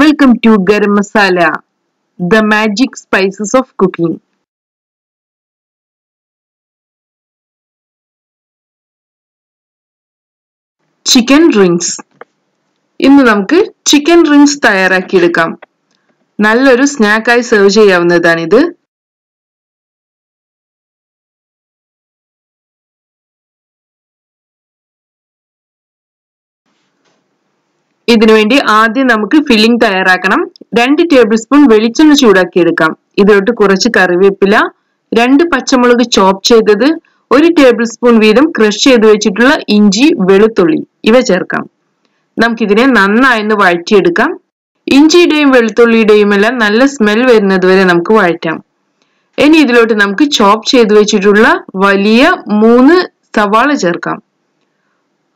Welcome to garam masala the magic spices of cooking chicken rings ഇന്ന് നമുക്ക് chicken rings തയ്യാറാക്കിയെടുക്കാം. നല്ലൊരു സ്നാക്കായി serve ചെയ്യാവുന്നതാണിത്. ഇതിനുവേണ്ടി ആദ്യം നമുക്ക് ഫില്ലിംഗ് തയ്യാറാക്കണം. രണ്ട് ടേബിൾ സ്പൂൺ വെളിച്ചെണ്ണ ചൂടാക്കിയെടുക്കാം. ഇതിലോട്ട് കുറച്ച് കറിവേപ്പില രണ്ട് പച്ചമുളക് ചോപ്പ് ചെയ്തത് ഒരു ടേബിൾ സ്പൂൺ വീതം ക്രഷ് ചെയ്ത് വെച്ചിട്ടുള്ള ഇഞ്ചി വെളുത്തുള്ളി ഇവ ചേർക്കാം. നമുക്കിതിനെ നന്നായി വഴറ്റിയെടുക്കാം. ഇഞ്ചിയുടെയും വെളുത്തുള്ളിയുടെയും എല്ലാം നല്ല സ്മെൽ വരുന്നത് വരെ നമുക്ക് വഴറ്റാം. ഇനി ഇതിലോട്ട് നമുക്ക് ചോപ്പ് ചെയ്ത് വെച്ചിട്ടുള്ള വലിയ മൂന്ന് സവാള ചേർക്കാം.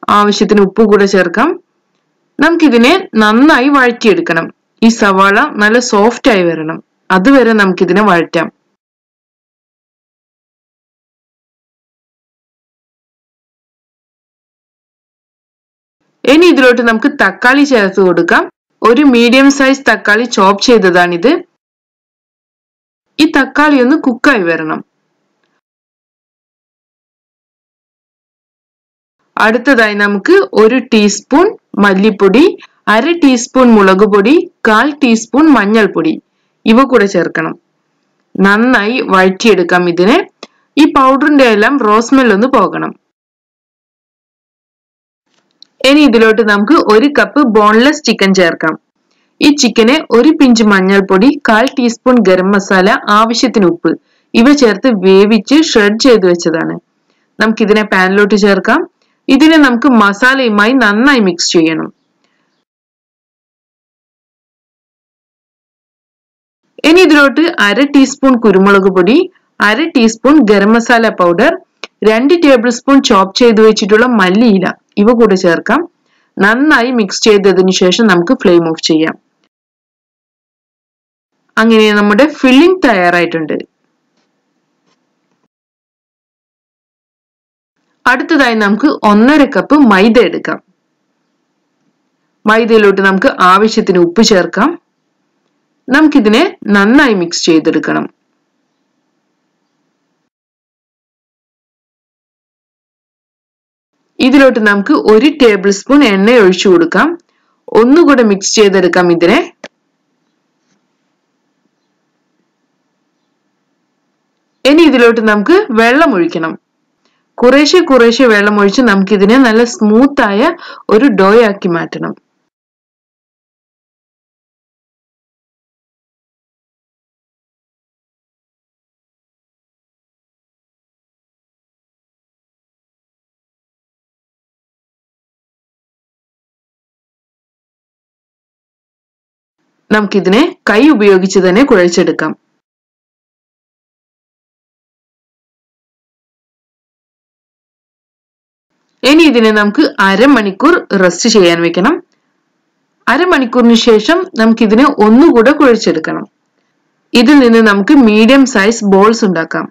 ആവശ്യത്തിന് ഉപ്പ് കൂടെ ചേർക്കാം. നമുക്കിതിനെ നന്നായി വഴറ്റിയെടുക്കണം. ഈ സവാള നല്ല സോഫ്റ്റ് ആയി വരണം. അതുവരെ നമുക്കിതിനെ വഴറ്റാം. ഇനി ഇതിലോട്ട് നമുക്ക് തക്കാളി ചേർത്ത് കൊടുക്കാം. ഒരു മീഡിയം സൈസ് തക്കാളി ചോപ്പ് ചെയ്തതാണിത്. ഈ തക്കാളി ഒന്ന് കുക്കായി വരണം. അടുത്തതായി നമുക്ക് ഒരു ടീസ്പൂൺ മല്ലിപ്പൊടി അര ടീസ്പൂൺ മുളക് പൊടി കാൽ ടീസ്പൂൺ മഞ്ഞൾപ്പൊടി. ഇവ കൂടെ ചേർക്കണം. നന്നായി വഴറ്റിയെടുക്കാം ഇതിനെ. ഈ പൗഡറിന്റെ എല്ലാം റോസ്മെൽ ഒന്ന് പോകണം. ഇനി ഇതിലോട്ട് നമുക്ക് ഒരു കപ്പ് ബോൺലെസ് ചിക്കൻ ചേർക്കാം. ഈ ചിക്കനെ ഒരു പിഞ്ച് മഞ്ഞൾപ്പൊടി കാൽ ടീസ്പൂൺ ഗരം മസാല ആവശ്യത്തിന് ഉപ്പ്. ഇവ ചേർത്ത് വേവിച്ച് ഷ്രെഡ് ചെയ്ത് വെച്ചതാണ്. നമുക്കിതിനെ പാനിലോട്ട് ചേർക്കാം. ഇതിനെ നമുക്ക് മസാലയുമായി നന്നായി മിക്സ് ചെയ്യണം. ഇനി ഇതിലോട്ട് അര ടീസ്പൂൺ കുരുമുളക് പൊടി അര ടീസ്പൂൺ ഗരം മസാല പൗഡർ രണ്ട് ടേബിൾ സ്പൂൺ ചോപ്പ് ചെയ്ത് വെച്ചിട്ടുള്ള മല്ലിയില ഇവ കൂടെ ചേർക്കാം. നന്നായി മിക്സ് ചെയ്തതിനു ശേഷം നമുക്ക് ഫ്ലെയിം ഓഫ് ചെയ്യാം. അങ്ങനെ നമ്മുടെ ഫില്ലിംഗ് തയ്യാറായിട്ടുണ്ട്. അടുത്തതായി നമുക്ക് ഒന്നര കപ്പ് മൈദ എടുക്കാം. മൈദയിലോട്ട് നമുക്ക് ആവശ്യത്തിന് ഉപ്പ് ചേർക്കാം. നമുക്കിതിനെ നന്നായി മിക്സ് ചെയ്തെടുക്കണം. ഇതിലോട്ട് നമുക്ക് ഒരു ടേബിൾ സ്പൂൺ എണ്ണ ഒഴിച്ചു കൊടുക്കാം. ഒന്നുകൂടെ മിക്സ് ചെയ്തെടുക്കാം ഇതിനെ. ഇനി ഇതിലോട്ട് നമുക്ക് വെള്ളം ഒഴിക്കണം. കുറേശ്ശെ കുറേശ്ശെ വെള്ളം ഒഴിച്ച് നമുക്കിതിനെ നല്ല സ്മൂത്ത് ആയ ഒരു ഡോ ആക്കി മാറ്റണം. നമുക്കിതിനെ കൈ ഉപയോഗിച്ച് തന്നെ കുഴച്ചെടുക്കാം. ഇനി ഇതിനെ നമുക്ക് അരമണിക്കൂർ റെസ്റ്റ് ചെയ്യാൻ വെക്കണം. അരമണിക്കൂറിന് ശേഷം നമുക്കിതിനെ ഒന്നുകൂടെ കുഴച്ചെടുക്കണം. ഇതിൽ നിന്ന് നമുക്ക് മീഡിയം സൈസ് ബോൾസ് ഉണ്ടാക്കാം.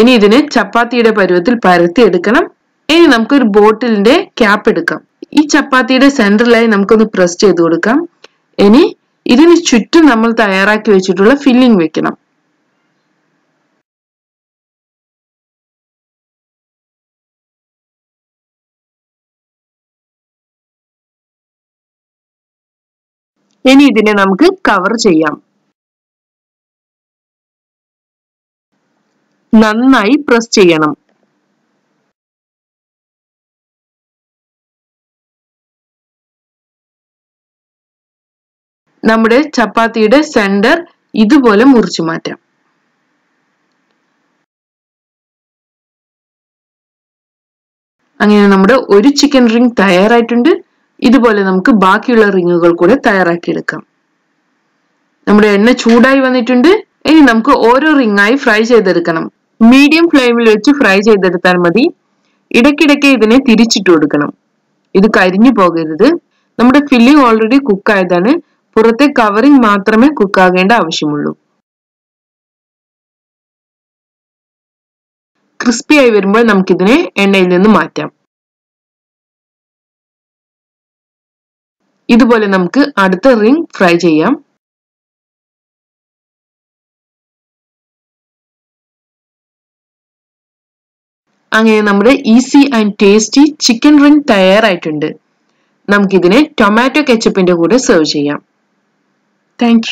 ഇനി ഇതിനെ ചപ്പാത്തിയുടെ പരുവത്തിൽ പരത്തി എടുക്കണം ഇനി നമുക്കൊരു ബോട്ടിലിന്റെ ക്യാപ്പ് എടുക്കാം. ഈ ചപ്പാത്തിയുടെ സെന്ററിലായി നമുക്കൊന്ന് പ്രസ് ചെയ്ത് കൊടുക്കാം. ഇനി ഇതിന് ചുറ്റും നമ്മൾ തയ്യാറാക്കി വെച്ചിട്ടുള്ള ഫില്ലിംഗ് വെക്കണം. ഇനി ഇതിനെ നമുക്ക് കവർ ചെയ്യാം. നന്നായി പ്രസ് ചെയ്യണം. നമ്മുടെ ചപ്പാത്തിയുടെ സെന്റർ ഇതുപോലെ മുറിച്ചു മാറ്റാം. അങ്ങനെ നമ്മുടെ ഒരു ചിക്കൻ റിംഗ് തയ്യാറായിട്ടുണ്ട്. ഇതുപോലെ നമുക്ക് ബാക്കിയുള്ള റിങ്ങുകൾ കൂടെ തയ്യാറാക്കിയെടുക്കാം. നമ്മുടെ എണ്ണ ചൂടായി വന്നിട്ടുണ്ട്. ഇനി നമുക്ക് ഓരോ റിങ്ങായി ഫ്രൈ ചെയ്തെടുക്കണം. മീഡിയം ഫ്ലെയിമിൽ വെച്ച് ഫ്രൈ ചെയ്തെടുത്താൽ മതി. ഇടയ്ക്കിടയ്ക്ക് ഇതിനെ തിരിച്ചിട്ട് കൊടുക്കണം. ഇത് കരിഞ്ഞു പോകരുത്. നമ്മുടെ ഫില്ലിംഗ് ഓൾറെഡി കുക്കായതാണ് പുറത്തെ കവറിംഗ് മാത്രമേ കുക്കാകേണ്ട ആവശ്യമുള്ളൂ. ക്രിസ്പി ആയി വരുമ്പോൾ നമുക്കിതിനെ എണ്ണയിൽ നിന്ന് മാറ്റാം. ഇതുപോലെ നമുക്ക് അടുത്ത റിംഗ് ഫ്രൈ ചെയ്യാം. അങ്ങനെ നമ്മുടെ easy and tasty chicken ring തയ്യാറായിട്ടുണ്ട്. നമുക്കിതിനെ ടൊമാറ്റോ കെച്ചപ്പിന്റെ കൂടെ സെർവ് ചെയ്യാം. താങ്ക്